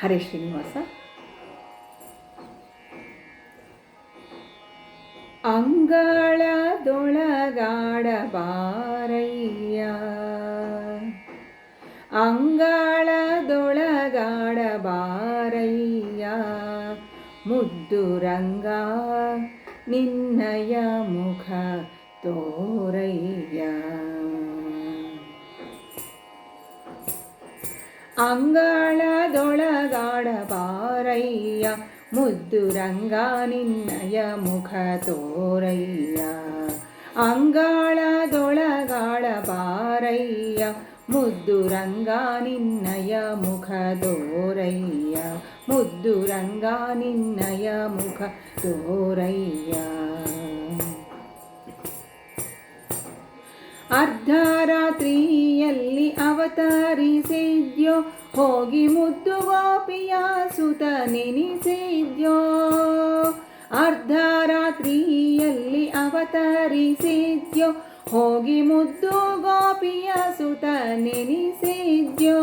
ಹರೇ ಶ್ರೀನಿವಾಸ. ಅಂಗಳದೊಳಗಾಡಬಾರಯ್ಯ. ಬಾರಯ್ಯ ಅಂಗಳದೊಳಗಾಡ ಬಾರಯ್ಯ ಮುದ್ದು ರಂಗ ನಿನ್ನಯ ಮುಖ ತೋರಯ್ಯ ಅಂಗಳದೊಳಗಾಡ ಬಾರಯ್ಯ ಮುದ್ದು ರಂಗ ನಿನ್ನಯ ಮುಖ ತೋರಯ್ಯ. ಅಂಗಳದೊಳಗಾಡ ಬಾರಯ್ಯ ಮುದ್ದು ರಂಗ ನಿನ್ನಯ ಮುಖ ತೋರಯ್ಯ. ಮುದ್ದು ರಂಗ ನಿನ್ನಯ ಮುಖ ತೋರಯ್ಯ. ಅರ್ಧರಾತ್ರಿಯಲ್ಲಿ ಅವತರಿಸಿದ್ಯೋ? ಹೋಗಿ ಮುದ್ದು ಗೋಪಿಯ ಸುತ ನೆನೆಸಿದ್ಯೋ? ಅರ್ಧರಾತ್ರಿಯಲ್ಲಿ ಅವತರಿಸಿದ್ಯೋ? ಹೋಗಿ ಮುದ್ದು ಗೋಪಿಯ ಸುತ ನೆನೆಸಿದ್ಯೋ?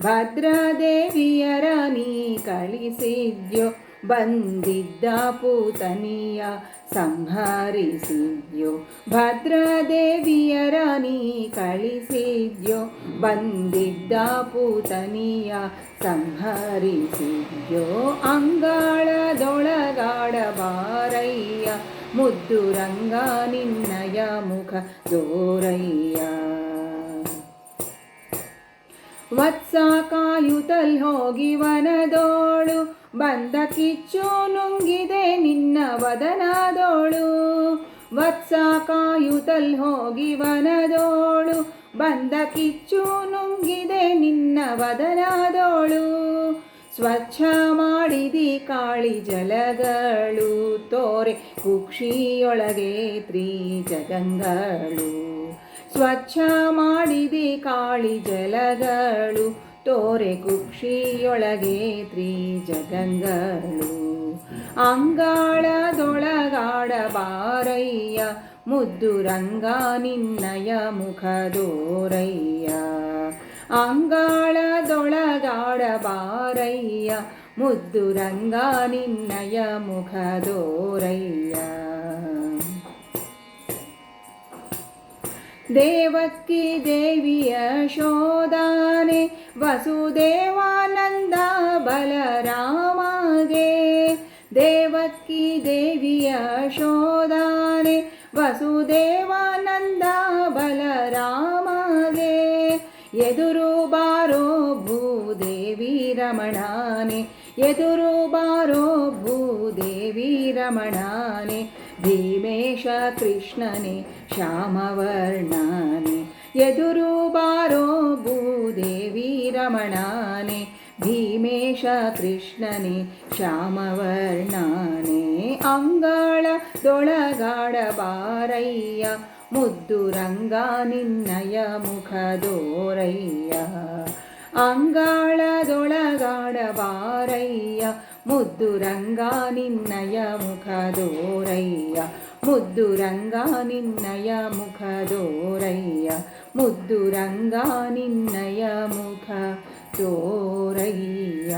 ಭದ್ರದೇವಿಯರ ನೀ ಕಳಿಸಿದ್ಯೋ? ಬಂದಿದ್ದ ಪೂತನಿಯ ಸಂಹರಿಸಿದ್ಯೋ ಭದ್ರದೇವಿಯರ ನೀ ಕಳಿಸಿದ್ಯೋ, ಬಂದಿದ್ದ ಪೂತನಿಯ ಸಂಹರಿಸಿದ್ಯೋ, ಅಂಗಾಳದೊಳಗಾಡಬಾರಯ್ಯ ಮುದ್ದು ರಂಗ ನಿನ್ನಯ ಮುಖ ದೋರಯ್ಯ. ವತ್ಸ ಕಾಯುತಲ್ ಹೋಗಿ ವನದೋಳು ಬಂದ ಕಿಚ್ಚು ನುಂಗಿದೆ ನಿನ್ನ ವದನದೋಳು. ವತ್ಸ ಕಾಯುತಲ್ ಹೋಗಿ ವನದೋಳು. ಬಂದ ಕಿಚ್ಚು ನುಂಗಿದೆ ನಿನ್ನ ವದನದೋಳು. ಸ್ವಚ್ಛ ಮಾಡಿದಿ ಕಾಳಿ ಜಲಗಳು. ತೋರೆ ಕುಕ್ಷಿಯೊಳಗೆ ತ್ರೀ ಜಗಂಗಳು ಸ್ವಚ್ಛ ಮಾಡಿದಿ ಕಾಳಿ ಜಲಗಳು. ತೋರೆ ಕುಕ್ಷಿಯೊಳಗೆ ತ್ರೀ ಅಂಗಾಳದೊಳಗಾಡಬಾರಯ್ಯ ಅಂಗಾಳದೊಳಗಾಡ ಬಾರಯ್ಯ ಮುದ್ದು ರಂಗ ನಿನ್ನಯ ಮುಖದೋರಯ್ಯ. ಅಂಗಾಳದೊಳಗಾಡಬಾರಯ್ಯ ಮುದ್ದು ರಂಗ ನಿನ್ನಯ ಮುಖದೋರಯ್ಯ. ದೇವಕ್ಕಿ ದೇವಿಯ ಶೋಧಾನೆ ವಸುದೇವಾನಂದ ಬಲರಾಮಗೆ. ದೇವಕ್ಕಿ ದೇವಿಯ ಶೋಧಾನೆ ವಸುದೇವಾನಂದ ಬಲರಾಮಗೆ. ಎದುರು ಬಾರೋ ಭೂದೇವಿ ರಮಣಾನೆ, ಎದುರು ಬಾರೋ ಭೂದೇವಿ ರಮಣಾನೆ. ಭೀಮೇಶ ಕೃಷ್ಣನೆ ಶ್ಯಾಮವರ್ಣಾನೆ ಎದುರು ಬಾರೋ ಭೂದೇವಿ ರಮಣಾನೆ ಭೀಮೇಶ ಕೃಷ್ಣನೆ ಶ್ಯಾಮವರ್ಣಾನೆ ಅಂಗಳ ಬಾರಯ್ಯ ಮುದ್ದು ರಂಗ ನಿನ್ನಯ ಮುಖದೋರಯ್ಯ ಅಂಗಾಳದೊಳಗಾಡ ಬಾರಯ್ಯ ಮುದ್ದು ರಂಗ ನಿನ್ನಯ ಮುಖದೋರಯ್ಯ ಮುದ್ದು ರಂಗ ನಿನ್ನಯ ಮುಖದೋರಯ್ಯ ಮುದ್ದು ರಂಗ ನಿನ್ನಯ ಮುಖ ತೋರಯ್ಯ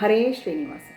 ಹರೇ ಶ್ರೀನಿವಾಸ